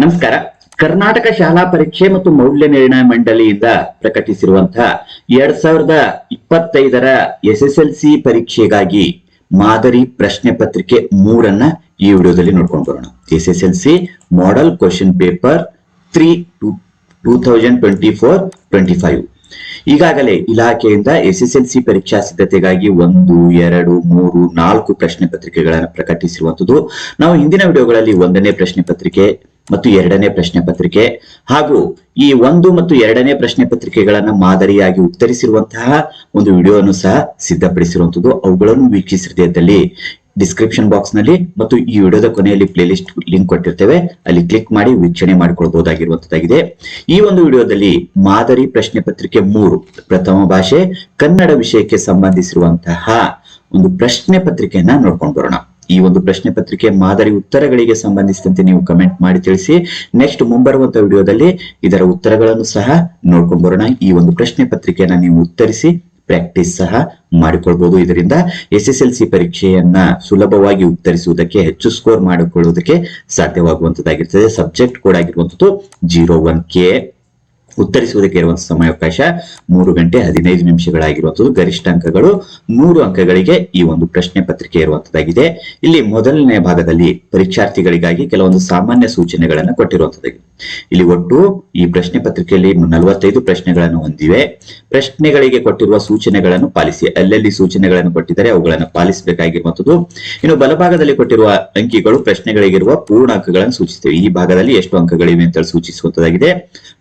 ನಮಸ್ಕಾರ. ಕರ್ನಾಟಕ ಶಾಲಾ ಪರೀಕ್ಷೆ ಮತ್ತು ಮೌಲ್ಯ ನಿರ್ಣಯ ಮಂಡಳಿಯಿಂದ ಪ್ರಕಟಿಸಿರುವಂತಹ ಎರಡ್ ಸಾವಿರದ ಇಪ್ಪತ್ತೈದರ ಎಸ್ ಎಸ್ ಎಲ್ ಸಿ ಪರೀಕ್ಷೆಗಾಗಿ ಮಾದರಿ ಪ್ರಶ್ನೆ ಪತ್ರಿಕೆ ಮೂರನ್ನ ಈ ವಿಡಿಯೋದಲ್ಲಿ ನೋಡ್ಕೊಂಡು ಬರೋಣ. S S L C model question paper three two two thousand twenty four twenty five ಈಗಾಗಲೇ ಇಲಾಖೆಯಿಂದ ಎಸ್ ಎಸ್ ಎಲ್ ಸಿ ಪರೀಕ್ಷಾ ಸಿದ್ಧತೆಗಾಗಿ ಒಂದು, ಎರಡು, ಮೂರು, ನಾಲ್ಕು ಪ್ರಶ್ನೆ ಪತ್ರಿಕೆಗಳನ್ನು ಪ್ರಕಟಿಸಿರುವಂತದ್ದು ನಾವು ಹಿಂದಿನ ವಿಡಿಯೋಗಳಲ್ಲಿ ಒಂದನೇ ಪ್ರಶ್ನೆ ಪತ್ರಿಕೆ ಮತ್ತು ಎರಡನೇ ಪ್ರಶ್ನೆ ಪತ್ರಿಕೆ. ಹಾಗೂ ಈ ಒಂದು ಮತ್ತು ಎರಡನೇ ಪ್ರಶ್ನೆ ಪತ್ರಿಕೆಗಳನ್ನ ಮಾದರಿಯಾಗಿ ಉತ್ತರಿಸಿರುವಂತಹ ಒಂದು ವಿಡಿಯೋವನ್ನು ಸಹ ಸಿದ್ಧಪಡಿಸಿರುವಂತದ್ದು ಅವುಗಳನ್ನು ವೀಕ್ಷಿಸಿದಲ್ಲಿ ಡಿಸ್ಕ್ರಿಪ್ಷನ್ ಬಾಕ್ಸ್ನಲ್ಲಿ ಮತ್ತು ಈ ವಿಡಿಯೋದ ಕೊನೆಯಲ್ಲಿ ಪ್ಲೇಲಿಸ್ಟ್ ಲಿಂಕ್ ಕೊಟ್ಟಿರ್ತೇವೆ. ಅಲ್ಲಿ ಕ್ಲಿಕ್ ಮಾಡಿ ವೀಕ್ಷಣೆ ಮಾಡಿಕೊಳ್ಬಹುದಾಗಿರುವಂತದ್ದಾಗಿದೆ ಈ ಒಂದು ವಿಡಿಯೋದಲ್ಲಿ ಮಾದರಿ ಪ್ರಶ್ನೆ ಪತ್ರಿಕೆ ಮೂರು, ಪ್ರಥಮ ಭಾಷೆ ಕನ್ನಡ ವಿಷಯಕ್ಕೆ ಸಂಬಂಧಿಸಿರುವಂತಹ ಒಂದು ಪ್ರಶ್ನೆ ಪತ್ರಿಕೆಯನ್ನ ನೋಡ್ಕೊಂಡು ಬರೋಣ. ಈ ಒಂದು ಪ್ರಶ್ನೆ ಪತ್ರಿಕೆ ಮಾದರಿ ಉತ್ತರಗಳಿಗೆ ಸಂಬಂಧಿಸಿದಂತೆ ನೀವು ಕಮೆಂಟ್ ಮಾಡಿ ತಿಳಿಸಿ. ನೆಕ್ಸ್ಟ್ ಮುಂಬರುವಂತಹ ವಿಡಿಯೋದಲ್ಲಿ ಇದರ ಉತ್ತರಗಳನ್ನು ಸಹ ನೋಡ್ಕೊಂಡು ಬರೋಣ ಈ ಒಂದು ಪ್ರಶ್ನೆ ಪತ್ರಿಕೆಯನ್ನ ನೀವು ಉತ್ತರಿಸಿ ಪ್ರಾಕ್ಟೀಸ್ ಸಹ ಮಾಡಿಕೊಳ್ಬಹುದು ಇದರಿಂದ ಎಸ್ ಎಸ್ ಎಲ್ ಸಿ ಪರೀಕ್ಷೆಯನ್ನ ಸುಲಭವಾಗಿ ಉತ್ತರಿಸುವುದಕ್ಕೆ, ಹೆಚ್ಚು ಸ್ಕೋರ್ ಮಾಡಿಕೊಳ್ಳುವುದಕ್ಕೆ ಸಾಧ್ಯವಾಗುವಂತದ್ದಾಗಿರ್ತದೆ. ಸಬ್ಜೆಕ್ಟ್ ಕೋಡ್ ಆಗಿರುವಂತದ್ದು ಜೀರೋ ಒನ್ ಕೆ ಉತ್ತರಿಸುವುದಕ್ಕೆ ಇರುವಂತಹ ಸಮಯಾವಕಾಶ ಮೂರು ಗಂಟೆ ಹದಿನೈದು ನಿಮಿಷಗಳಾಗಿರುವಂತದ್ದು ಗರಿಷ್ಠ ಅಂಕಗಳು ಮೂರು ಅಂಕಗಳಿಗೆ ಈ ಒಂದು ಪ್ರಶ್ನೆ ಪತ್ರಿಕೆ ಇರುವಂತದ್ದಾಗಿದೆ ಇಲ್ಲಿ ಮೊದಲನೇ ಭಾಗದಲ್ಲಿ ಪರೀಕ್ಷಾರ್ಥಿಗಳಿಗಾಗಿ ಕೆಲವೊಂದು ಸಾಮಾನ್ಯ ಸೂಚನೆಗಳನ್ನು ಕೊಟ್ಟಿರುವಂತದ್ದಾಗಿದೆ ಇಲ್ಲಿ ಒಟ್ಟು ಈ ಪ್ರಶ್ನೆ ಪತ್ರಿಕೆಯಲ್ಲಿ ನಲವತ್ತೈದು ಪ್ರಶ್ನೆಗಳನ್ನು ಹೊಂದಿವೆ. ಪ್ರಶ್ನೆಗಳಿಗೆ ಕೊಟ್ಟಿರುವ ಸೂಚನೆಗಳನ್ನು ಪಾಲಿಸಿ. ಅಲ್ಲಲ್ಲಿ ಸೂಚನೆಗಳನ್ನು ಕೊಟ್ಟಿದ್ದರೆ, ಅವುಗಳನ್ನು ಪಾಲಿಸಬೇಕಾಗಿರುವಂತದ್ದು ಇನ್ನು ಬಲಭಾಗದಲ್ಲಿ ಕೊಟ್ಟಿರುವ ಅಂಕಿಗಳು ಪ್ರಶ್ನೆಗಳಿಗಿರುವ ಪೂರ್ಣ ಅಂಕಗಳನ್ನು ಸೂಚಿಸುತ್ತವೆ. ಈ ಭಾಗದಲ್ಲಿ ಎಷ್ಟು ಅಂಕಗಳಿವೆ ಅಂತ ಸೂಚಿಸುವಂತದ್ದಾಗಿದೆ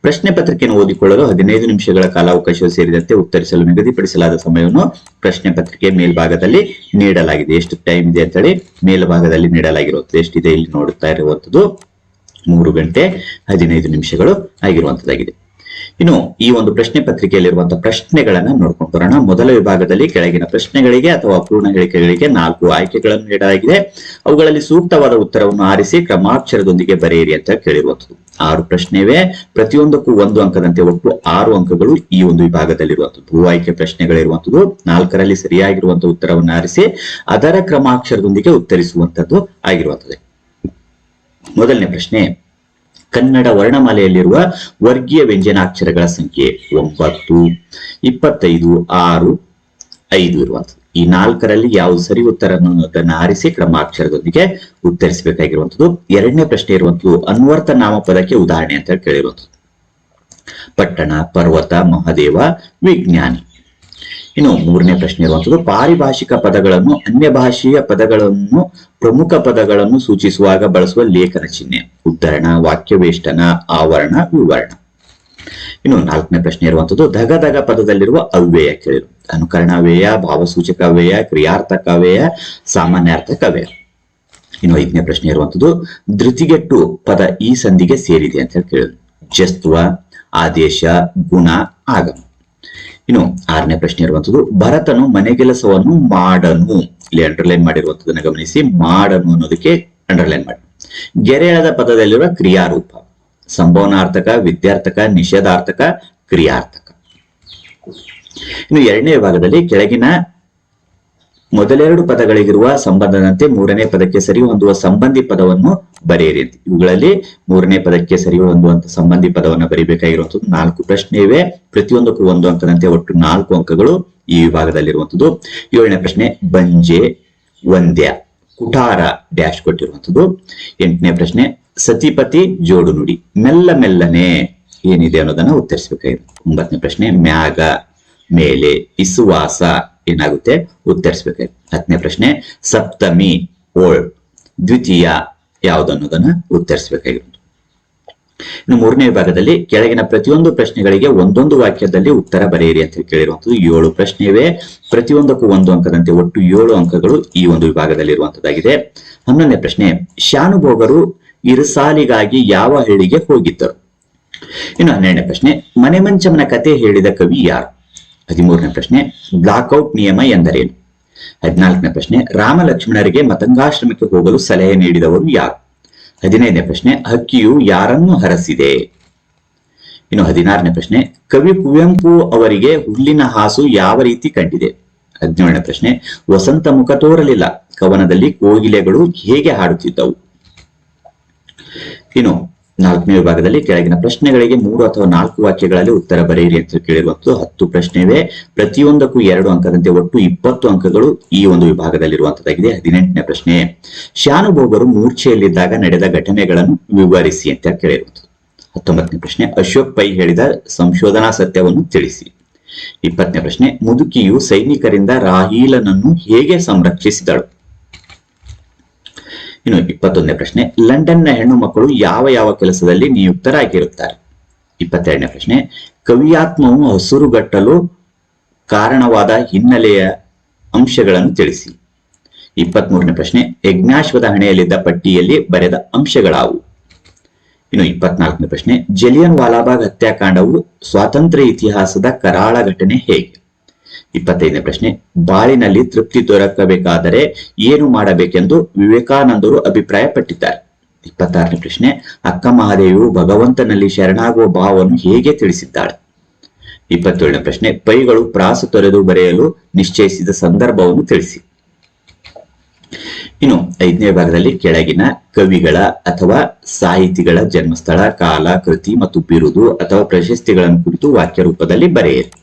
ಪ್ರಶ್ನೆ ಪತ್ರಿಕೆಯನ್ನು ಓದಿಕೊಳ್ಳಲು ಹದಿನೈದು ನಿಮಿಷಗಳ ಕಾಲಾವಕಾಶ ಸೇರಿದಂತೆ ಉತ್ತರಿಸಲು ನಿಗದಿಪಡಿಸಲಾದ ಸಮಯವನ್ನು ಪ್ರಶ್ನೆ ಪತ್ರಿಕೆ ಮೇಲ್ಭಾಗದಲ್ಲಿ ನೀಡಲಾಗಿದೆ. ಎಷ್ಟು ಟೈಮ್ ಇದೆ ಅಂತ ಹೇಳಿ ಮೇಲ್ಭಾಗದಲ್ಲಿ ನೀಡಲಾಗಿರುತ್ತದೆ ಎಷ್ಟಿದೆ ಇಲ್ಲಿ ನೋಡುತ್ತಾ ಇರುವಂತದ್ದು ಮೂರು ಗಂಟೆ ಹದಿನೈದು ನಿಮಿಷಗಳು ಆಗಿರುವಂತದ್ದಾಗಿದೆ ಇನ್ನು ಈ ಒಂದು ಪ್ರಶ್ನೆ ಪತ್ರಿಕೆಯಲ್ಲಿರುವಂತಹ ಪ್ರಶ್ನೆಗಳನ್ನ ನೋಡ್ಕೊಂಡು ಬರೋಣ. ಮೊದಲ ವಿಭಾಗದಲ್ಲಿ ಕೆಳಗಿನ ಪ್ರಶ್ನೆಗಳಿಗೆ ಅಥವಾ ಪೂರ್ಣ ಹೇಳಿಕೆಗಳಿಗೆ ನಾಲ್ಕು ಆಯ್ಕೆಗಳನ್ನು ನೀಡಲಾಗಿದೆ. ಅವುಗಳಲ್ಲಿ ಸೂಕ್ತವಾದ ಉತ್ತರವನ್ನು ಆರಿಸಿ ಕ್ರಮಾಕ್ಷರದೊಂದಿಗೆ ಬರೆಯಿರಿ ಅಂತ ಕೇಳಿರುವಂತದ್ದು ಆರು ಪ್ರಶ್ನೆವೇ. ಪ್ರತಿಯೊಂದಕ್ಕೂ ಒಂದು ಅಂಕದಂತೆ ಒಟ್ಟು ಆರು ಅಂಕಗಳು ಈ ಒಂದು ವಿಭಾಗದಲ್ಲಿರುವಂತದ್ದು ಭೂ ಆಯ್ಕೆ ಪ್ರಶ್ನೆಗಳಿರುವಂತದ್ದು ನಾಲ್ಕರಲ್ಲಿ ಸರಿಯಾಗಿರುವಂತಹ ಉತ್ತರವನ್ನು ಆರಿಸಿ, ಅದರ ಕ್ರಮಾಕ್ಷರದೊಂದಿಗೆ ಉತ್ತರಿಸುವಂತದ್ದು ಆಗಿರುವಂತದ್ದು ಮೊದಲನೇ ಪ್ರಶ್ನೆ, ಕನ್ನಡ ವರ್ಣಮಾಲೆಯಲ್ಲಿರುವ ವರ್ಗೀಯ ವ್ಯಂಜನಾಕ್ಷರಗಳ ಸಂಖ್ಯೆ ಒಂಬತ್ತು, ಇಪ್ಪತ್ತೈದು, ಆರು, ಐದು ಇರುವಂತದ್ದು ಈ ನಾಲ್ಕರಲ್ಲಿ ಯಾವ ಸರಿ, ಉತ್ತರ ಅನ್ನೋದನ್ನ ಆರಿಸಿ ಕ್ರಮಾಕ್ಷರದೊಂದಿಗೆ ಉತ್ತರಿಸಬೇಕಾಗಿರುವಂತದ್ದು ಎರಡನೇ ಪ್ರಶ್ನೆ ಇರುವಂತದ್ದು ಅನ್ವರ್ಥ ನಾಮಪದಕ್ಕೆ ಉದಾಹರಣೆ ಅಂತ ಕೇಳಿರುವಂಥದ್ದು. ಪಟ್ಟಣ, ಪರ್ವತ, ಮಹಾದೇವ, ವಿಜ್ಞಾನಿ. ಇನ್ನು ಮೂರನೇ ಪ್ರಶ್ನೆ ಇರುವಂತದ್ದು ಪಾರಿಭಾಷಿಕ ಪದಗಳನ್ನು, ಅನ್ಯ ಭಾಷೆಯ ಪದಗಳನ್ನು, ಪ್ರಮುಖ ಪದಗಳನ್ನು ಸೂಚಿಸುವಾಗ ಬಳಸುವ ಲೇಖನ ಚಿಹ್ನೆ. ಉದ್ಧರಣ, ವಾಕ್ಯವೇಷ್ಟನ, ಆವರಣ, ವಿವರಣ. ಇನ್ನು ನಾಲ್ಕನೇ ಪ್ರಶ್ನೆ ಇರುವಂತದ್ದು ಧಗ ಧಗ ಪದದಲ್ಲಿರುವ ಅವ್ಯಯ ಕೇಳಿರು. ಅನುಕರಣ ವ್ಯಯ ಭಾವಸೂಚಕ ವ್ಯಯ ಕ್ರಿಯಾರ್ಥಕ ವ್ಯಯ ಸಾಮಾನ್ಯಾರ್ಥಕ ವ್ಯಯ ಇನ್ನು ಐದನೇ ಪ್ರಶ್ನೆ ಇರುವಂತದ್ದು, ಧೃತಿಗೆಟ್ಟು ಪದ ಈ ಸಂಧಿಗೆ ಸೇರಿದೆ ಅಂತ ಹೇಳಿ ಕೇಳಿದ್ರು. ಜಸ್ತ್ವ ಆದೇಶ, ಗುಣ, ಆಗಮ. ಇನ್ನು ಆರನೇ ಪ್ರಶ್ನೆ ಇರುವಂತದ್ದು, ಭರತನು ಮನೆಗೆಲಸವನ್ನು ಮಾಡನು. ಇಲ್ಲಿ ಅಂಡರ್ಲೈನ್ ಮಾಡಿರುವಂತದನ್ನ ಗಮನಿಸಿ, ಮಾಡನು ಅನ್ನೋದಕ್ಕೆ ಅಂಡರ್ಲೈನ್ ಮಾಡಿ. ಗೆರೆಯಳದ ಪದದಲ್ಲಿರುವ ಕ್ರಿಯಾರೂಪ. ಸಂಭವನಾರ್ಥಕ, ವಿದ್ಯಾರ್ಥಕ, ನಿಷೇಧಾರ್ಥಕ, ಕ್ರಿಯಾರ್ಥಕ. ಇನ್ನು ಎರಡನೇ ಭಾಗದಲ್ಲಿ ಕೆಳಗಿನ ಮೊದಲೆರಡು ಪದಗಳಿಗಿರುವ ಸಂಬಂಧದಂತೆ ಮೂರನೇ ಪದಕ್ಕೆ ಸರಿ ಹೊಂದುವ ಸಂಬಂಧಿ ಪದವನ್ನು ಬರೆಯಿರಿ. ಇವುಗಳಲ್ಲಿ ಮೂರನೇ ಪದಕ್ಕೆ ಸರಿ ಹೊಂದುವಂತ ಸಂಬಂಧಿ ಪದವನ್ನು ಬರೀಬೇಕಾಗಿರುವಂತದ್ದು ನಾಲ್ಕು ಪ್ರಶ್ನೆ ಇವೆ. ಪ್ರತಿಯೊಂದಕ್ಕೂ ಒಂದು ಅಂಕದಂತೆ ಒಟ್ಟು ನಾಲ್ಕು ಅಂಕಗಳು ಈ ವಿಭಾಗದಲ್ಲಿರುವಂತದ್ದು ಏಳನೇ ಪ್ರಶ್ನೆ, ಬಂಜೆ, ವಂದ್ಯ ಕುಟಾರ ಡ್ಯಾಶ್ ಕೊಟ್ಟಿರುವಂತದ್ದು ಎಂಟನೇ ಪ್ರಶ್ನೆ ಸತಿಪತಿ ಜೋಡು ನುಡಿ. ಮೆಲ್ಲ ಮೆಲ್ಲನೆ ಏನಿದೆ ಅನ್ನೋದನ್ನ ಉತ್ತರಿಸಬೇಕಾಗಿದೆ. ಒಂಬತ್ತನೇ ಪ್ರಶ್ನೆ, ಮ್ಯಾಗ, ಮೇಲೆ, ಇಸುವಾಸ ಏನಾಗುತ್ತೆ? ಉತ್ತರಿಸಬೇಕಾಗಿದೆ. ಹತ್ತನೇ ಪ್ರಶ್ನೆ, ಸಪ್ತಮಿ, ಓಳ್, ದ್ವಿತೀಯ ಯಾವುದನ್ನೋದನ್ನ ಅನ್ನೋದನ್ನ ಉತ್ತರಿಸಬೇಕಾಗಿರೋದು. ಇನ್ನು ಮೂರನೇ ವಿಭಾಗದಲ್ಲಿ ಕೆಳಗಿನ ಪ್ರತಿಯೊಂದು ಪ್ರಶ್ನೆಗಳಿಗೆ ಒಂದೊಂದು ವಾಕ್ಯದಲ್ಲಿ ಉತ್ತರ ಬರೆಯಿರಿ ಅಂತ ಕೇಳಿರುವಂತದ್ದು ಏಳು ಪ್ರಶ್ನೆ ಪ್ರತಿಯೊಂದಕ್ಕೂ ಒಂದು ಅಂಕದಂತೆ ಒಟ್ಟು ಏಳು ಅಂಕಗಳು ಈ ಒಂದು ವಿಭಾಗದಲ್ಲಿ ಇರುವಂತದ್ದಾಗಿದೆ ಹನ್ನೊಂದನೇ ಪ್ರಶ್ನೆ, ಶಾನುಭೋಗರು ಇರುಸಾಲಿಗಾಗಿ ಯಾವ ಹಳ್ಳಿಗೆ ಹೋಗಿದ್ದರು ಇನ್ನು ಹನ್ನೆರಡನೇ ಪ್ರಶ್ನೆ ಮನೆಮಂಚಮನ ಕತೆ ಹೇಳಿದ ಕವಿ ಯಾರು? ಹದಿಮೂರನೇ ಪ್ರಶ್ನೆ, ಬ್ಲಾಕ್ಔಟ್ ನಿಯಮ ಎಂದರೇನು? ಹದಿನಾಲ್ಕನೇ ಪ್ರಶ್ನೆ ರಾಮ ಲಕ್ಷ್ಮಣರಿಗೆ ಮತಂಗಾಶ್ರಮಕ್ಕೆ ಹೋಗಲು ಸಲಹೆ ನೀಡಿದವರು ಯಾರು? ಹದಿನೈದನೇ ಪ್ರಶ್ನೆ, ಹಕ್ಕಿಯು ಯಾರನ್ನು ಹರಸಿದೆ? ಇನ್ನು ಹದಿನಾರನೇ ಪ್ರಶ್ನೆ, ಕವಿ ಕುವೆಂಪು ಅವರಿಗೆ ಹುಲ್ಲಿನ ಹಾಸು ಯಾವ ರೀತಿ ಕಂಡಿದೆ? ಹದಿನೇಳನೇ ಪ್ರಶ್ನೆ, ವಸಂತ ಮುಖ ತೋರಲಿಲ್ಲ. ಕವನದಲ್ಲಿ ಕೋಗಿಲೆಗಳು ಹೇಗೆ ಹಾಡುತ್ತಿದ್ದವು? ಇನ್ನು ನಾಲ್ಕನೇ ವಿಭಾಗದಲ್ಲಿ ಕೆಳಗಿನ ಪ್ರಶ್ನೆಗಳಿಗೆ ಮೂರು ಅಥವಾ ನಾಲ್ಕು ವಾಕ್ಯಗಳಲ್ಲಿ ಉತ್ತರ ಬರೆಯಿರಿ ಅಂತ ಕೇಳಿರುವಂತದ್ದು ಹತ್ತು ಪ್ರಶ್ನೆವೇ. ಪ್ರತಿಯೊಂದಕ್ಕೂ ಎರಡು ಅಂಕದಂತೆ ಒಟ್ಟು ಇಪ್ಪತ್ತು ಅಂಕಗಳು ಈ ಒಂದು ವಿಭಾಗದಲ್ಲಿರುವಂತದ್ದಾಗಿದೆ. ಹದಿನೆಂಟನೇ ಪ್ರಶ್ನೆ, ಶಾನುಭೋಗರು ಮೂರ್ಛೆಯಲ್ಲಿದ್ದಾಗ ನಡೆದ ಘಟನೆಗಳನ್ನು ವಿವರಿಸಿ ಅಂತ ಕೇಳಿರುವಂತದ್ದು. ಹತ್ತೊಂಬತ್ತನೇ ಪ್ರಶ್ನೆ, ಅಶೋಕ್ ಪೈ ಹೇಳಿದ ಸಂಶೋಧನಾ ಸತ್ಯವನ್ನು ತಿಳಿಸಿ. ಇಪ್ಪತ್ತನೇ ಪ್ರಶ್ನೆ, ಮುದುಕಿಯು ಸೈನಿಕರಿಂದ ರಾಹೀಲನನ್ನು ಹೇಗೆ ಸಂರಕ್ಷಿಸಿದಳು? ಇನ್ನು ಇಪ್ಪತ್ತೊಂದನೇ ಪ್ರಶ್ನೆ. ಲಂಡನ್ನ ಹೆಣ್ಣು ಮಕ್ಕಳು ಯಾವ ಯಾವ ಕೆಲಸದಲ್ಲಿ ನಿಯುಕ್ತರಾಗಿರುತ್ತಾರೆ? ಇಪ್ಪತ್ತೆರಡನೇ ಪ್ರಶ್ನೆ. ಕವಿಯಾತ್ಮವು ಹಸುರುಗಟ್ಟಲು ಕಾರಣವಾದ ಹಿನ್ನೆಲೆಯ ಅಂಶಗಳನ್ನು ತಿಳಿಸಿ. ಇಪ್ಪತ್ಮೂರನೇ ಪ್ರಶ್ನೆ. ಯಜ್ಞಾಶ್ವದ ಹಣೆಯಲ್ಲಿದ್ದ ಪಟ್ಟಿಯಲ್ಲಿ ಬರೆದ ಅಂಶಗಳಾವು? ಇನ್ನು ಇಪ್ಪತ್ನಾಲ್ಕನೇ ಪ್ರಶ್ನೆ. ಜಲಿಯನ್ ವಾಲಾಬಾಗ್ ಹತ್ಯಾಕಾಂಡವು ಸ್ವಾತಂತ್ರ್ಯ ಇತಿಹಾಸದ ಕರಾಳ ಘಟನೆ ಹೇಗೆ? ಇಪ್ಪತ್ತೈದನೇ ಪ್ರಶ್ನೆ, ಬಾಳಿನಲ್ಲಿ ತೃಪ್ತಿ ದೊರಕಬೇಕಾದರೆ ಏನು ಮಾಡಬೇಕೆಂದು ವಿವೇಕಾನಂದರು ಅಭಿಪ್ರಾಯಪಟ್ಟಿದ್ದಾರೆ. ಇಪ್ಪತ್ತಾರನೇ ಪ್ರಶ್ನೆ, ಅಕ್ಕ ಮಹಾದೇವಿಯು ಭಗವಂತನಲ್ಲಿ ಶರಣಾಗುವ ಭಾವವನ್ನು ಹೇಗೆ ತಿಳಿಸಿದ್ದಾಳೆ? ಇಪ್ಪತ್ತೇಳನೇ ಪ್ರಶ್ನೆ, ಪೈಗಳು ಪ್ರಾಸ ತೊರೆದು ಬರೆಯಲು ನಿಶ್ಚಯಿಸಿದ ಸಂದರ್ಭವನ್ನು ತಿಳಿಸಿ. ಇನ್ನು ಐದನೇ ಭಾಗದಲ್ಲಿ ಕೆಳಗಿನ ಕವಿಗಳ ಅಥವಾ ಸಾಹಿತಿಗಳ ಜನ್ಮಸ್ಥಳ, ಕಾಲ, ಕೃತಿ ಮತ್ತು ಬಿರುದು ಅಥವಾ ಪ್ರಶಸ್ತಿಗಳನ್ನು ಕುರಿತು ವಾಕ್ಯ ರೂಪದಲ್ಲಿ ಬರೆಯಿರಿ.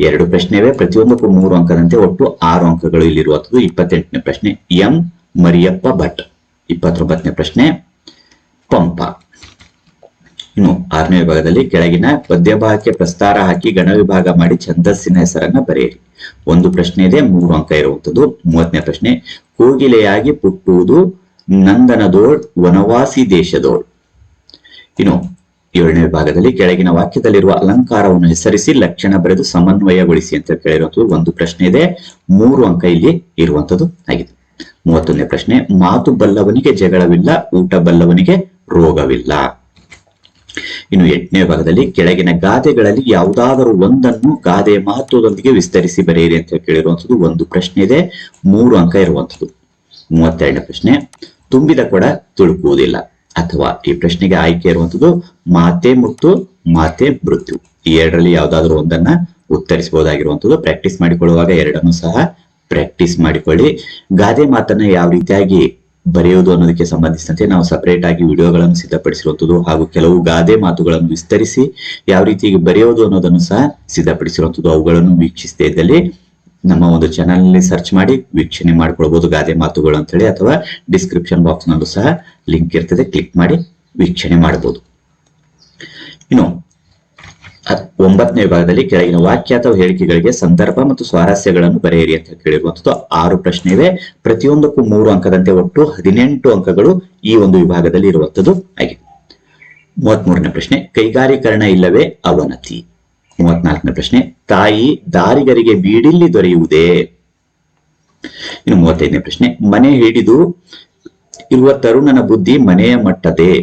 ಎರಡು ಪ್ರಶ್ನೆವೇ, ಪ್ರತಿಯೊಂದಕ್ಕೂ ಮೂರು ಅಂಕದಂತೆ ಒಟ್ಟು ಆರು ಅಂಕಗಳು ಇಲ್ಲಿರುವಂಥದ್ದು. ಇಪ್ಪತ್ತೆಂಟನೇ ಪ್ರಶ್ನೆ, ಎಂ ಮರಿಯಪ್ಪ ಭಟ್. ಇಪ್ಪತ್ತೊಂಬತ್ತನೇ ಪ್ರಶ್ನೆ, ಪಂಪ. ಇನ್ನು ಆರನೇ ವಿಭಾಗದಲ್ಲಿ ಕೆಳಗಿನ ಪದ್ಯಭಾಗಕ್ಕೆ ಪ್ರಸ್ತಾರ ಹಾಕಿ ಗಣ ವಿಭಾಗ ಮಾಡಿ ಛಂದಸ್ಸಿನ ಹೆಸರನ್ನ ಬರೆಯಿರಿ. ಒಂದು ಪ್ರಶ್ನೆ ಇದೆ, ಮೂರು ಅಂಕ ಇರುವಂಥದ್ದು. ಮೂವತ್ತನೇ ಪ್ರಶ್ನೆ, ಕೋಗಿಲೆಯಾಗಿ ಪುಟ್ಟುವುದು ನಂದನದೋಳ್ ವನವಾಸಿ ದೇಶದೋಳ್. ಇನ್ನು ಏಳನೇ ಭಾಗದಲ್ಲಿ ಕೆಳಗಿನ ವಾಕ್ಯದಲ್ಲಿರುವ ಅಲಂಕಾರವನ್ನು ಹೆಸರಿಸಿ ಲಕ್ಷಣ ಬರೆದು ಸಮನ್ವಯಗೊಳಿಸಿ ಅಂತ ಕೇಳಿರುವಂತದ್ದು ಒಂದು ಪ್ರಶ್ನೆ ಇದೆ. ಮೂರು ಅಂಕ ಇಲ್ಲಿ ಇರುವಂತದ್ದು ಆಗಿದೆ. ಮೂವತ್ತೊಂದನೇ ಪ್ರಶ್ನೆ, ಮಾತು ಬಲ್ಲವನಿಗೆ ಜಗಳವಿಲ್ಲ, ಊಟ ಬಲ್ಲವನಿಗೆ ರೋಗವಿಲ್ಲ. ಇನ್ನು ಎಂಟನೇ ಭಾಗದಲ್ಲಿ ಕೆಳಗಿನ ಗಾದೆಗಳಲ್ಲಿ ಯಾವುದಾದರೂ ಒಂದನ್ನು ಗಾದೆ ಮಹತ್ವದೊಂದಿಗೆ ವಿಸ್ತರಿಸಿ ಬರೆಯಿರಿ ಅಂತ ಕೇಳಿರುವಂತದ್ದು ಒಂದು ಪ್ರಶ್ನೆ ಇದೆ. ಮೂರು ಅಂಕ ಇರುವಂತದ್ದು ಮೂವತ್ತೆರಡನೇ ಪ್ರಶ್ನೆ, ತುಂಬಿದ ಕೊಡ ತುಳುಕುವುದಿಲ್ಲ. ಅಥವಾ ಈ ಪ್ರಶ್ನೆಗೆ ಆಯ್ಕೆ ಇರುವಂತದ್ದು ಮಾತೆ ಮುತ್ತು, ಮಾತೆ ಮೃತ್ಯು. ಈ ಎರಡರಲ್ಲಿ ಯಾವ್ದಾದ್ರು ಒಂದನ್ನ ಉತ್ತರಿಸಬಹುದಾಗಿರುವಂತದ್ದು ಪ್ರಾಕ್ಟೀಸ್ ಮಾಡಿಕೊಳ್ಳುವಾಗ ಎರಡನ್ನು ಸಹ ಪ್ರಾಕ್ಟೀಸ್ ಮಾಡಿಕೊಳ್ಳಿ. ಗಾದೆ ಮಾತನ್ನ ಯಾವ ರೀತಿಯಾಗಿ ಬರೆಯುವುದು ಅನ್ನೋದಕ್ಕೆ ಸಂಬಂಧಿಸಿದಂತೆ ನಾವು ಸಪರೇಟ್ ಆಗಿ ವಿಡಿಯೋಗಳನ್ನು ಸಿದ್ಧಪಡಿಸಿರುವಂತದ್ದು ಹಾಗೂ ಕೆಲವು ಗಾದೆ ಮಾತುಗಳನ್ನು ವಿಸ್ತರಿಸಿ ಯಾವ ರೀತಿ ಬರೆಯೋದು ಅನ್ನೋದನ್ನು ಸಹ ಸಿದ್ಧಪಡಿಸಿರುವಂತದ್ದು ಅವುಗಳನ್ನು ವೀಕ್ಷಿಸದೇ ಇದ್ದಲ್ಲಿ ನಮ್ಮ ಒಂದು ಚಾನೆಲ್ನಲ್ಲಿ ಸರ್ಚ್ ಮಾಡಿ ವೀಕ್ಷಣೆ ಮಾಡ್ಕೊಳ್ಬಹುದು ಗಾದೆ ಮಾತುಗಳು ಅಂತ ಹೇಳಿ ಅಥವಾ ಡಿಸ್ಕ್ರಿಪ್ಷನ್ ಬಾಕ್ಸ್ ನಲ್ಲೂ ಸಹ ಲಿಂಕ್ ಇರ್ತದೆ. ಕ್ಲಿಕ್ ಮಾಡಿ ವೀಕ್ಷಣೆ ಮಾಡಬಹುದು ಇನ್ನು ಒಂಬತ್ತನೇ ವಿಭಾಗದಲ್ಲಿ ಕೆಳಗಿನ ವಾಕ್ಯ ಅಥವಾ ಹೇಳಿಕೆಗಳಿಗೆ ಸಂದರ್ಭ ಮತ್ತು ಸ್ವಾರಸ್ಯಗಳನ್ನು ಬರೆಯಿರಿ ಅಂತ ಕೇಳಿರುವಂತದ್ದು ಆರು ಪ್ರಶ್ನೆ ಇವೆ. ಪ್ರತಿಯೊಂದಕ್ಕೂ ಮೂರು ಅಂಕದಂತೆ ಒಟ್ಟು ಹದಿನೆಂಟು ಅಂಕಗಳು ಈ ಒಂದು ವಿಭಾಗದಲ್ಲಿ ಇರುವಂತದ್ದು ಆಗಿದೆ ಮೂವತ್ಮೂರನೇ ಪ್ರಶ್ನೆ, ಕೈಗಾರೀಕರಣ ಇಲ್ಲವೇ ಅವನತಿ? ಮೂವತ್ನಾಲ್ಕನೇ ಪ್ರಶ್ನೆ, ತಾಯಿ ದಾರಿಗರಿಗೆ ಬೀಡಿಲ್ಲಿ ದೊರೆಯುವುದೇ? ಇನ್ನು ಮೂವತ್ತೈದನೇ ಪ್ರಶ್ನೆ, ಮನೆ ಹಿಡಿದು ಇರುವ ತರುಣನ ಬುದ್ಧಿ ಮನೆಯ ಮಟ್ಟದೆ?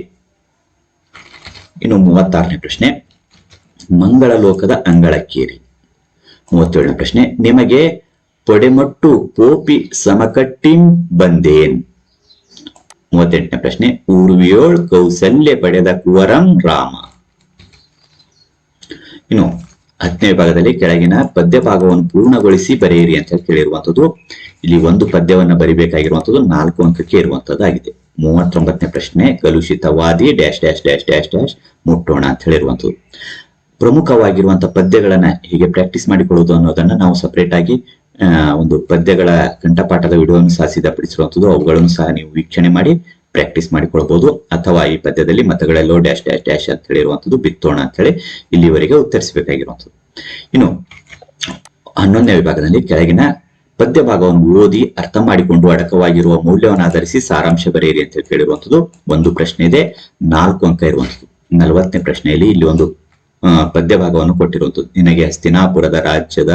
ಇನ್ನು ಮೂವತ್ತಾರನೇ ಪ್ರಶ್ನೆ ಮಂಗಳ ಲೋಕದ ಅಂಗಳಕ್ಕೇರಿ? ಮೂವತ್ತೇಳನೇ ಪ್ರಶ್ನೆ, ನಿಮಗೆ ಪೊಡೆಮಟ್ಟು ಪೋಪಿ ಸಮಕಟ್ಟಿಂ ಬಂದೇನ್? ಮೂವತ್ತೆಂಟನೇ ಪ್ರಶ್ನೆ, ಊರ್ವಿಯೋಳ್ ಕೌಸಲ್ಯ ಪಡೆದ ಕುವರಂ ರಾಮ? ಇನ್ನು ಹತ್ತನೇ ಭಾಗದಲ್ಲಿ ಕೆಳಗಿನ ಪದ್ಯ ಭಾಗವನ್ನು ಪೂರ್ಣಗೊಳಿಸಿ ಬರೆಯಿರಿ ಅಂತ ಕೇಳಿರುವಂತದ್ದು ಇಲ್ಲಿ ಒಂದು ಪದ್ಯವನ್ನ ಬರಿಬೇಕಾಗಿರುವಂತದ್ದು ನಾಲ್ಕು ಅಂಕಕ್ಕೆ ಇರುವಂತದ್ದಾಗಿದೆ ಮೂವತ್ತೊಂಬತ್ತನೇ ಪ್ರಶ್ನೆ, ಕಲುಷಿತವಾದಿ, dash dash dash dash dash, ಮುಟ್ಟೋಣ ಅಂತ ಹೇಳಿರುವಂತದ್ದು ಪ್ರಮುಖವಾಗಿರುವಂತಹ ಪದ್ಯಗಳನ್ನ ಹೀಗೆ ಪ್ರಾಕ್ಟೀಸ್ ಮಾಡಿಕೊಳ್ಳುವುದು ಅನ್ನೋದನ್ನ ನಾವು ಸಪರೇಟ್ ಆಗಿ ಒಂದು ಪದ್ಯಗಳ ಕಂಠಪಾಠದ ವಿಡಿಯೋವನ್ನು ಸಹ ಸಿದ್ಧಪಡಿಸಿರುವಂತದ್ದು ಅವುಗಳನ್ನು ಸಹ ನೀವು ವೀಕ್ಷಣೆ ಮಾಡಿ ಪ್ರಾಕ್ಟೀಸ್ ಮಾಡಿಕೊಳ್ಬಹುದು ಅಥವಾ ಈ ಪದ್ಯದಲ್ಲಿ ಮತಗಳೆಲ್ಲೋ ಡ್ಯಾಶ್ ಡ್ಯಾಶ್ ಡ್ಯಾಶ್ ಅಂತ ಹೇಳಿರುವಂತದ್ದು ಬಿತ್ತೋಣ ಅಂತ ಹೇಳಿ ಇಲ್ಲಿವರೆಗೆ ಉತ್ತರಿಸಬೇಕಾಗಿರುವಂತದ್ದು ಇನ್ನು ಹನ್ನೊಂದನೇ ವಿಭಾಗದಲ್ಲಿ ಕೆಳಗಿನ ಪದ್ಯ ಭಾಗವನ್ನು ಓದಿ ಅರ್ಥ ಮಾಡಿಕೊಂಡು ಅಡಕವಾಗಿರುವ ಮೌಲ್ಯವನ್ನು ಆಧರಿಸಿ ಸಾರಾಂಶ ಬರೆಯಿರಿ ಅಂತ ಕೇಳಿರುವಂತದ್ದು ಒಂದು ಪ್ರಶ್ನೆ ಇದೆ, ನಾಲ್ಕು ಅಂಕ ಇರುವಂತದ್ದು ನಲವತ್ತನೇ ಪ್ರಶ್ನೆಯಲ್ಲಿ ಇಲ್ಲಿ ಒಂದು ಪದ್ಯ ಭಾಗವನ್ನು ಕೊಟ್ಟಿರುವಂತದ್ದು ನಿನಗೆ ಹಸ್ತಿನಾಪುರದ ರಾಜ್ಯದ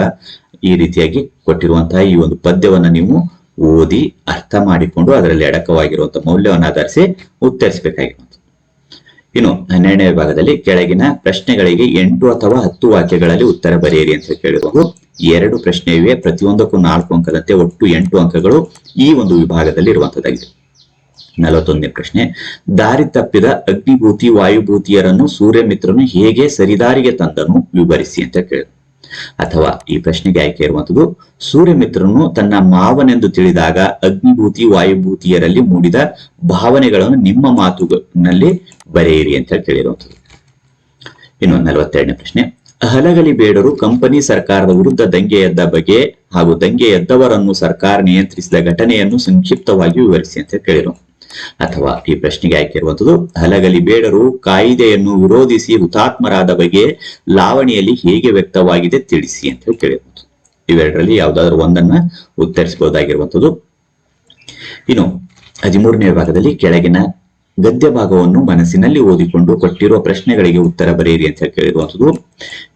ಈ ರೀತಿಯಾಗಿ ಕೊಟ್ಟಿರುವಂತಹ ಈ ಒಂದು ಪದ್ಯವನ್ನ ನೀವು ಓದಿ ಅರ್ಥ ಮಾಡಿಕೊಂಡು ಅದರಲ್ಲಿ ಅಡಕವಾಗಿರುವಂತಹ ಮೌಲ್ಯವನ್ನು ಆಧರಿಸಿ ಉತ್ತರಿಸಬೇಕಾಗಿರುವಂತದ್ದು ಇನ್ನು ಹನ್ನೆರಡನೇ ವಿಭಾಗದಲ್ಲಿ ಕೆಳಗಿನ ಪ್ರಶ್ನೆಗಳಿಗೆ ಎಂಟು ಅಥವಾ ಹತ್ತು ವಾಕ್ಯಗಳಲ್ಲಿ ಉತ್ತರ ಬರೆಯಿರಿ ಅಂತ ಕೇಳಿರುವುದು ಎರಡು ಪ್ರಶ್ನೆ ಇವೆ ಪ್ರತಿಯೊಂದಕ್ಕೂ ನಾಲ್ಕು ಅಂಕದಂತೆ ಒಟ್ಟು ಎಂಟು ಅಂಕಗಳು ಈ ಒಂದು ವಿಭಾಗದಲ್ಲಿ ಇರುವಂತದ್ದಾಗಿದೆ ನಲವತ್ತೊಂದನೇ ಪ್ರಶ್ನೆ, ದಾರಿ ತಪ್ಪಿದ ಅಗ್ನಿಭೂತಿ ವಾಯುಭೂತಿಯರನ್ನು ಸೂರ್ಯಮಿತ್ರನು ಹೇಗೆ ಸರಿದಾರಿಗೆ ತಂದನು ವಿವರಿಸಿ ಅಂತ ಕೇಳಿದ್ರು ಅಥವಾ ಈ ಪ್ರಶ್ನೆಗೆ ಆಯ್ಕೆ ಇರುವಂತದ್ದು ಸೂರ್ಯಮಿತ್ರನು ತನ್ನ ಮಾವನೆಂದು ತಿಳಿದಾಗ ಅಗ್ನಿಭೂತಿ, ವಾಯುಭೂತಿಯರಲ್ಲಿ ಮೂಡಿದ ಭಾವನೆಗಳನ್ನು ನಿಮ್ಮ ಮಾತುಗಳಲ್ಲಿ ಬರೆಯಿರಿ ಅಂತ ಹೇಳಿ ಕೇಳಿರುವಂತದ್ದು ಇನ್ನು ನಲವತ್ತೆರಡನೇ ಪ್ರಶ್ನೆ. ಹಲಗಲಿ ಬೇಡರು ಕಂಪನಿ ಸರ್ಕಾರದ ವಿರುದ್ಧ ದಂಗೆ ಎದ್ದ ಬಗ್ಗೆ ಹಾಗೂ ದಂಗೆ ಎದ್ದವರನ್ನು ಸರ್ಕಾರ ನಿಯಂತ್ರಿಸಿದ ಘಟನೆಯನ್ನು ಸಂಕ್ಷಿಪ್ತವಾಗಿ ವಿವರಿಸಿ ಅಂತ ಕೇಳಿರು ಅಥವಾ ಈ ಪ್ರಶ್ನೆಗೆ ಆಯ್ಕೆ ಇರುವಂತದ್ದು ಹಲಗಲಿ ಬೇಡರು ಕಾಯಿದೆಯನ್ನು ವಿರೋಧಿಸಿ ಹುತಾತ್ಮರಾದ ಬಗ್ಗೆ ಲಾವಣಿಯಲ್ಲಿ ಹೇಗೆ ವ್ಯಕ್ತವಾಗಿದೆ ತಿಳಿಸಿ ಅಂತ ಹೇಳಿ ಇವೆರಡರಲ್ಲಿ ಯಾವ್ದಾದ್ರು ಒಂದನ್ನ ಉತ್ತರಿಸಬಹುದಾಗಿರುವಂಥದ್ದು ಇನ್ನು ಹದಿಮೂರನೇ ಭಾಗದಲ್ಲಿ ಕೆಳಗಿನ ಗದ್ಯ ಭಾಗವನ್ನು ಮನಸ್ಸಿನಲ್ಲಿ ಓದಿಕೊಂಡು ಕೊಟ್ಟಿರುವ ಪ್ರಶ್ನೆಗಳಿಗೆ ಉತ್ತರ ಬರೆಯಿರಿ ಅಂತ ಕೇಳಿರುವಂತದ್ದು.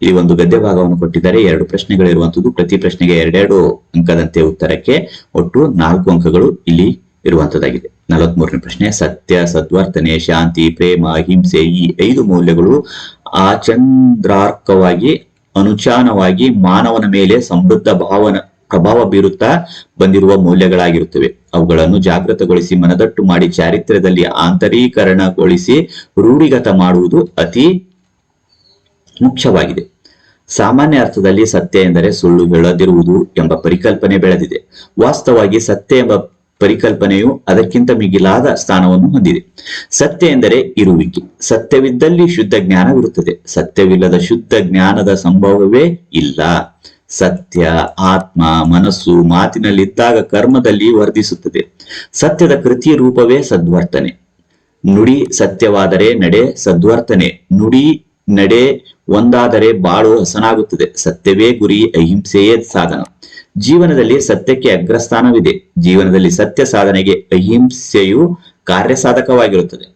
ಈ ಒಂದು ಗದ್ಯ ಭಾಗವನ್ನು ಕೊಟ್ಟಿದ್ದಾರೆ, ಎರಡು ಪ್ರಶ್ನೆಗಳಿರುವಂಥದ್ದು ಪ್ರತಿ ಪ್ರಶ್ನೆಗೆ ಎರಡೆರಡು ಅಂಕದಂತೆ ಉತ್ತರಕ್ಕೆ ಒಟ್ಟು ನಾಲ್ಕು ಅಂಕಗಳು ಇಲ್ಲಿ ಇರುವಂತದ್ದಾಗಿದೆ. ನಲವತ್ಮೂರನೇ ಪ್ರಶ್ನೆ, ಸತ್ಯ, ಸದ್ವರ್ತನೆ, ಶಾಂತಿ, ಪ್ರೇಮ, ಹಿಂಸೆ ಈ ಐದು ಮೌಲ್ಯಗಳು ಆಚಂದ್ರಾರ್ಕವಾಗಿ ಅನುಚಾನವಾಗಿ ಮಾನವನ ಮೇಲೆ ಸಮೃದ್ಧ ಭಾವನ, ಪ್ರಭಾವ ಬೀರುತ್ತಾ ಬಂದಿರುವ ಮೌಲ್ಯಗಳಾಗಿರುತ್ತವೆ. ಅವುಗಳನ್ನು ಜಾಗೃತಗೊಳಿಸಿ, ಮನದಟ್ಟು ಮಾಡಿ, ಚಾರಿತ್ರ್ಯದಲ್ಲಿ ಆಂತರೀಕರಣಗೊಳಿಸಿ, ರೂಢಿಗತ ಮಾಡುವುದು ಅತಿ ಮುಖ್ಯವಾಗಿದೆ. ಸಾಮಾನ್ಯ ಅರ್ಥದಲ್ಲಿ ಸತ್ಯ ಎಂದರೆ ಸುಳ್ಳು ಹೇಳದಿರುವುದು ಎಂಬ ಪರಿಕಲ್ಪನೆ ಬೆಳೆದಿದೆ. ವಾಸ್ತವವಾಗಿ ಸತ್ಯ ಎಂಬ ಪರಿಕಲ್ಪನೆಯು ಅದಕ್ಕಿಂತ ಮಿಗಿಲಾದ ಸ್ಥಾನವನ್ನು ಹೊಂದಿದೆ. ಸತ್ಯ ಎಂದರೆ ಇರುವಿಕೆ. ಸತ್ಯವಿದ್ದಲ್ಲಿ ಶುದ್ಧ ಜ್ಞಾನವಿರುತ್ತದೆ. ಸತ್ಯವಿಲ್ಲದ ಶುದ್ಧ ಜ್ಞಾನದ ಸಂಭವವೇ ಇಲ್ಲ. ಸತ್ಯ ಆತ್ಮ ಮನಸ್ಸು ಮಾತಿನಲ್ಲಿದ್ದಾಗ ಕರ್ಮದಲ್ಲಿ ವರ್ಧಿಸುತ್ತದೆ. ಸತ್ಯದ ಕೃತಿಯ ರೂಪವೇ ಸದ್ವರ್ತನೆ. ನುಡಿ ಸತ್ಯವಾದರೆ ನಡೆ ಸದ್ವರ್ತನೆ. ನುಡಿ ನಡೆ ಒಂದಾದರೆ ಬಾಳು ಹಸನಾಗುತ್ತದೆ. ಸತ್ಯವೇ ಗುರಿ, ಅಹಿಂಸೆಯೇ ಸಾಧನ. ಜೀವನದಲ್ಲಿ ಸತ್ಯಕ್ಕೆ ಅಗ್ರಸ್ಥಾನವಿದೆ. ಜೀವನದಲ್ಲಿ ಸತ್ಯ ಸಾಧನೆಗೆ ಅಹಿಂಸೆಯು ಕಾರ್ಯಸಾಧಕವಾಗಿರುತ್ತದೆ.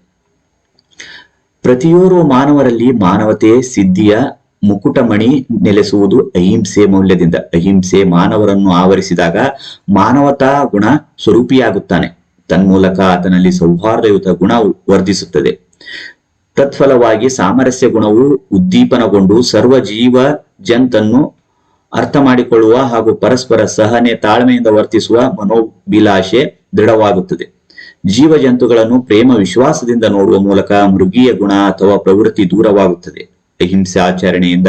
ಪ್ರತಿಯೋರ್ವ ಮಾನವರಲ್ಲಿ ಮಾನವತೆ, ಸಿದ್ಧಿಯ ಮುಕುಟಮಣಿ ನೆಲೆಸುವುದು ಅಹಿಂಸೆ ಮೌಲ್ಯದಿಂದ. ಅಹಿಂಸೆ ಮಾನವರನ್ನು ಆವರಿಸಿದಾಗ ಮಾನವತಾ ಗುಣ ಸ್ವರೂಪಿಯಾಗುತ್ತಾನೆ. ತನ್ಮೂಲಕ ಆತನಲ್ಲಿ ಸೌಹಾರ್ದಯುತ ಗುಣ ವರ್ಧಿಸುತ್ತದೆ. ತತ್ಫಲವಾಗಿ ಸಾಮರಸ್ಯ ಗುಣವು ಉದ್ದೀಪನಗೊಂಡು ಸರ್ವ ಜೀವ ಜಂತನ್ನು ಅರ್ಥ ಮಾಡಿಕೊಳ್ಳುವ ಹಾಗೂ ಪರಸ್ಪರ ಸಹನೆ ತಾಳ್ಮೆಯಿಂದ ವರ್ತಿಸುವ ಮನೋಭಿಲಾಷೆ ದೃಢವಾಗುತ್ತದೆ. ಜೀವ ಜಂತುಗಳನ್ನು ಪ್ರೇಮ ವಿಶ್ವಾಸದಿಂದ ನೋಡುವ ಮೂಲಕ ಮೃಗೀಯ ಗುಣ ಅಥವಾ ಪ್ರವೃತ್ತಿ ದೂರವಾಗುತ್ತದೆ. ಅಹಿಂಸೆ ಆಚರಣೆಯಿಂದ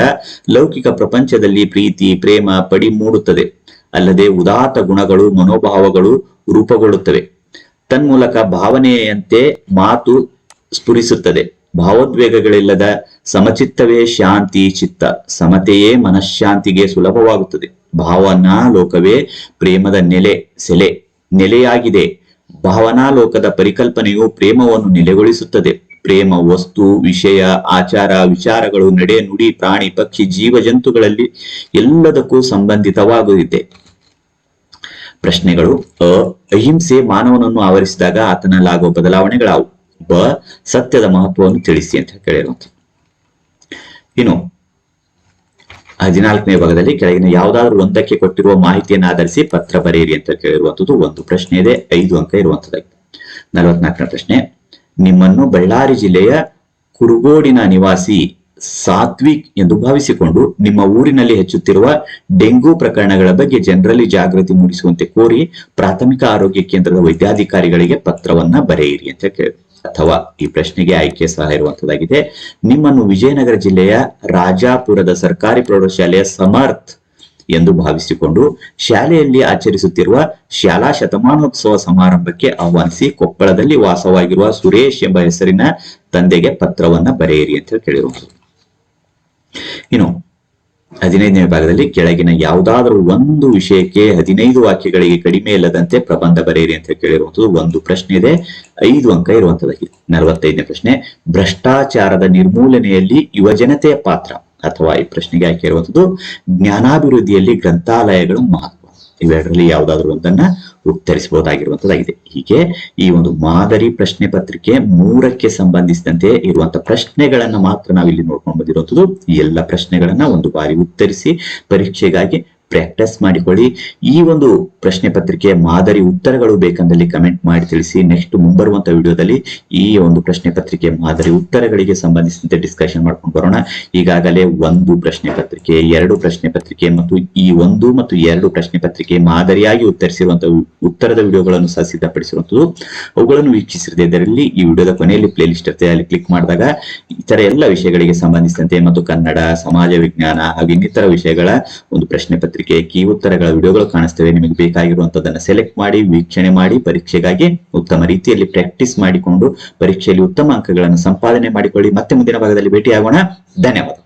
ಲೌಕಿಕ ಪ್ರಪಂಚದಲ್ಲಿ ಪ್ರೀತಿ, ಪ್ರೇಮ ಪಡಿ ಮೂಡುತ್ತದೆ. ಅಲ್ಲದೆ ಉದಾತ್ತ ಗುಣಗಳು, ಮನೋಭಾವಗಳು ರೂಪುಗೊಳ್ಳುತ್ತವೆ. ತನ್ಮೂಲಕ ಭಾವನೆಯಂತೆ ಮಾತು ಸ್ಫುರಿಸುತ್ತದೆ. ಭಾವೋದ್ವೇಗಗಳಿಲ್ಲದ ಸಮಚಿತ್ತವೇ ಶಾಂತಿ ಚಿತ್ತ, ಸಮತೆಯೇ ಮನಃಶಾಂತಿಗೆ ಸುಲಭವಾಗುತ್ತದೆ. ಭಾವನಾ ಲೋಕವೇ ಪ್ರೇಮದ ನೆಲೆ, ಸೆಲೆ, ನೆಲೆಯಾಗಿದೆ. ಭಾವನಾ ಲೋಕದ ಪರಿಕಲ್ಪನೆಯು ಪ್ರೇಮವನ್ನು ನೆಲೆಗೊಳಿಸುತ್ತದೆ. ಪ್ರೇಮ, ವಸ್ತು, ವಿಷಯ, ಆಚಾರ, ವಿಚಾರಗಳು, ನಡೆ, ನುಡಿ, ಪ್ರಾಣಿ, ಪಕ್ಷಿ, ಜೀವ, ಜಂತುಗಳಲ್ಲಿ ಎಲ್ಲದಕ್ಕೂ ಸಂಬಂಧಿತವಾಗುತ್ತಿದೆ ಪ್ರಶ್ನೆಗಳು, ಅಹಿಂಸೆ ಮಾನವನನ್ನು ಆವರಿಸಿದಾಗ ಆತನಲ್ಲಾಗುವ ಬದಲಾವಣೆಗಳಾವು? ಬ ಸತ್ಯದ ಮಹತ್ವವನ್ನು ತಿಳಿಸಿ ಅಂತ ಕೇಳಿರುವಂತ ಇನ್ನು ಹದಿನಾಲ್ಕನೇ ಭಾಗದಲ್ಲಿ ಕೆಳಗಿನ ಯಾವುದಾದ್ರೂ ಒಂದಕ್ಕೆ ಕೊಟ್ಟಿರುವ ಮಾಹಿತಿಯನ್ನು ಆಧರಿಸಿ ಪತ್ರ ಬರೆಯಿರಿ ಅಂತ ಕೇಳಿರುವಂತದ್ದು ಒಂದು ಪ್ರಶ್ನೆ ಇದೆ, ಐದು ಅಂಕ ಇರುವಂತದ್ದಾಗಿದೆ ನಲವತ್ನಾಲ್ಕನೇ ಪ್ರಶ್ನೆ, ನಿಮ್ಮನ್ನು ಬಳ್ಳಾರಿ ಜಿಲ್ಲೆಯ ಕುರುಗೋಡಿನ ನಿವಾಸಿ ಸಾತ್ವಿಕ್ ಎಂದು ಭಾವಿಸಿಕೊಂಡು ನಿಮ್ಮ ಊರಿನಲ್ಲಿ ಹೆಚ್ಚುತ್ತಿರುವ ಡೆಂಗು ಪ್ರಕರಣಗಳ ಬಗ್ಗೆ ಜನರಲ್ಲಿ ಜಾಗೃತಿ ಮೂಡಿಸುವಂತೆ ಕೋರಿ ಪ್ರಾಥಮಿಕ ಆರೋಗ್ಯ ಕೇಂದ್ರದ ವೈದ್ಯಾಧಿಕಾರಿಗಳಿಗೆ ಪತ್ರವನ್ನ ಬರೆಯಿರಿ ಅಂತ ಕೇಳಿ ಅಥವಾ ಈ ಪ್ರಶ್ನೆಗೆ ಆಯ್ಕೆ ಸಹ ಇರುವಂತದ್ದಾಗಿದೆ. ನಿಮ್ಮನ್ನು ವಿಜಯನಗರ ಜಿಲ್ಲೆಯ ರಾಜಾಪುರದ ಸರ್ಕಾರಿ ಪ್ರೌಢಶಾಲೆಯ ಸಮರ್ಥ್ ಎಂದು ಭಾವಿಸಿಕೊಂಡು ಶಾಲೆಯಲ್ಲಿ ಆಚರಿಸುತ್ತಿರುವ ಶಾಲಾ ಶತಮಾನೋತ್ಸವ ಸಮಾರಂಭಕ್ಕೆ ಆಹ್ವಾನಿಸಿ ಕೊಪ್ಪಳದಲ್ಲಿ ವಾಸವಾಗಿರುವ ಸುರೇಶ್ ಎಂಬ ಹೆಸರಿನ ತಂದೆಗೆ ಪತ್ರವನ್ನ ಬರೆಯಿರಿ ಅಂತ ಹೇಳಿ ಕೇಳಿರುವುದು ಇನ್ನು ಹದಿನೈದನೇ ಭಾಗದಲ್ಲಿ ಕೆಳಗಿನ ಯಾವುದಾದರೂ ಒಂದು ವಿಷಯಕ್ಕೆ ಹದಿನೈದು ವಾಕ್ಯಗಳಿಗೆ ಕಡಿಮೆ ಇಲ್ಲದಂತೆ ಪ್ರಬಂಧ ಬರೆಯಿರಿ ಅಂತ ಕೇಳಿರುವಂತದ್ದು ಒಂದು ಪ್ರಶ್ನೆ ಇದೆ. ಐದು ಅಂಕ ಇರುವಂತದ್ದಾಗಿದೆ ನಲವತ್ತೈದನೇ ಪ್ರಶ್ನೆ, ಭ್ರಷ್ಟಾಚಾರದ ನಿರ್ಮೂಲನೆಯಲ್ಲಿ ಯುವಜನತೆಯ ಪಾತ್ರ? ಅಥವಾ ಈ ಪ್ರಶ್ನೆಗೆ ಆಯ್ಕೆ ಇರುವಂತದ್ದು ಜ್ಞಾನಾಭಿವೃದ್ಧಿಯಲ್ಲಿ ಗ್ರಂಥಾಲಯಗಳು ಮಹತ್ವ? ಇವೆರಡರಲ್ಲಿ ಯಾವುದಾದ್ರು ಒಂದನ್ನ ಉತ್ತರಿಸಬಹುದಾಗಿರುವಂತದ್ದಾಗಿದೆ. ಹೀಗೆ ಈ ಒಂದು ಮಾದರಿ ಪ್ರಶ್ನೆ ಪತ್ರಿಕೆ ಮೂರಕ್ಕೆ ಸಂಬಂಧಿಸಿದಂತೆ ಇರುವಂತಹ ಪ್ರಶ್ನೆಗಳನ್ನ ಮಾತ್ರ ನಾವಿಲ್ಲಿ ನೋಡ್ಕೊಂಡು ಬಂದಿರುವಂತದ್ದು. ಈ ಎಲ್ಲ ಪ್ರಶ್ನೆಗಳನ್ನ ಒಂದು ಬಾರಿ ಉತ್ತರಿಸಿ ಪರೀಕ್ಷೆಗಾಗಿ ಪ್ರಾಕ್ಟೀಸ್ ಮಾಡಿಕೊಳ್ಳಿ. ಈ ಒಂದು ಪ್ರಶ್ನೆ ಪತ್ರಿಕೆಯ ಮಾದರಿ ಉತ್ತರಗಳು ಬೇಕಂದಲ್ಲಿ ಕಮೆಂಟ್ ಮಾಡಿ ತಿಳಿಸಿ. ನೆಕ್ಸ್ಟ್ ಮುಂಬರುವಂತ ವಿಡಿಯೋದಲ್ಲಿ ಈ ಒಂದು ಪ್ರಶ್ನೆ ಪತ್ರಿಕೆ ಮಾದರಿ ಉತ್ತರಗಳಿಗೆ ಸಂಬಂಧಿಸಿದಂತೆ ಡಿಸ್ಕಷನ್ ಮಾಡ್ಕೊಂಡು ಬರೋಣ. ಈಗಾಗಲೇ ಒಂದು ಪ್ರಶ್ನೆ ಪತ್ರಿಕೆ, ಎರಡು ಪ್ರಶ್ನೆ ಪತ್ರಿಕೆ ಮತ್ತು ಈ ಒಂದು ಮತ್ತು ಎರಡು ಪ್ರಶ್ನೆ ಪತ್ರಿಕೆ ಮಾದರಿಯಾಗಿ ಉತ್ತರಿಸಿರುವಂತಹ ಉತ್ತರದ ವಿಡಿಯೋಗಳನ್ನು ಸಹ ಸಿದ್ಧಪಡಿಸಿರುವಂತದ್ದು. ಅವುಗಳನ್ನು ವೀಕ್ಷಿಸಿರದೇ ಇದರಲ್ಲಿ ಈ ವಿಡಿಯೋದ ಕೊನೆಯಲ್ಲಿ ಪ್ಲೇ ಲಿಸ್ಟ್ ಇರುತ್ತೆ. ಅಲ್ಲಿ ಕ್ಲಿಕ್ ಮಾಡಿದಾಗ ಇತರ ಎಲ್ಲ ವಿಷಯಗಳಿಗೆ ಸಂಬಂಧಿಸಿದಂತೆ ಮತ್ತು ಕನ್ನಡ, ಸಮಾಜ ವಿಜ್ಞಾನ ಹಾಗೂ ಇನ್ನಿತರ ವಿಷಯಗಳ ಒಂದು ಪ್ರಶ್ನೆ ಪತ್ರಿಕೆ ಕೀ ಉತ್ತರಗಳ ವಿಡಿಯೋಗಳು ಕಾಣಿಸ್ತವೆ. ನಿಮಗೆ ಬೇಕಾಗಿರುವಂತದನ್ನ ಸೆಲೆಕ್ಟ್ ಮಾಡಿ, ವೀಕ್ಷಣೆ ಮಾಡಿ, ಪರೀಕ್ಷೆಗಾಗಿ ಉತ್ತಮ ರೀತಿಯಲ್ಲಿ ಪ್ರಾಕ್ಟೀಸ್ ಮಾಡಿಕೊಂಡು ಪರೀಕ್ಷೆಯಲ್ಲಿ ಉತ್ತಮ ಅಂಕಗಳನ್ನು ಸಂಪಾದನೆ ಮಾಡಿಕೊಳ್ಳಿ. ಮತ್ತೆ ಮುಂದಿನ ಭಾಗದಲ್ಲಿ ಭೇಟಿಯಾಗೋಣ. ಧನ್ಯವಾದ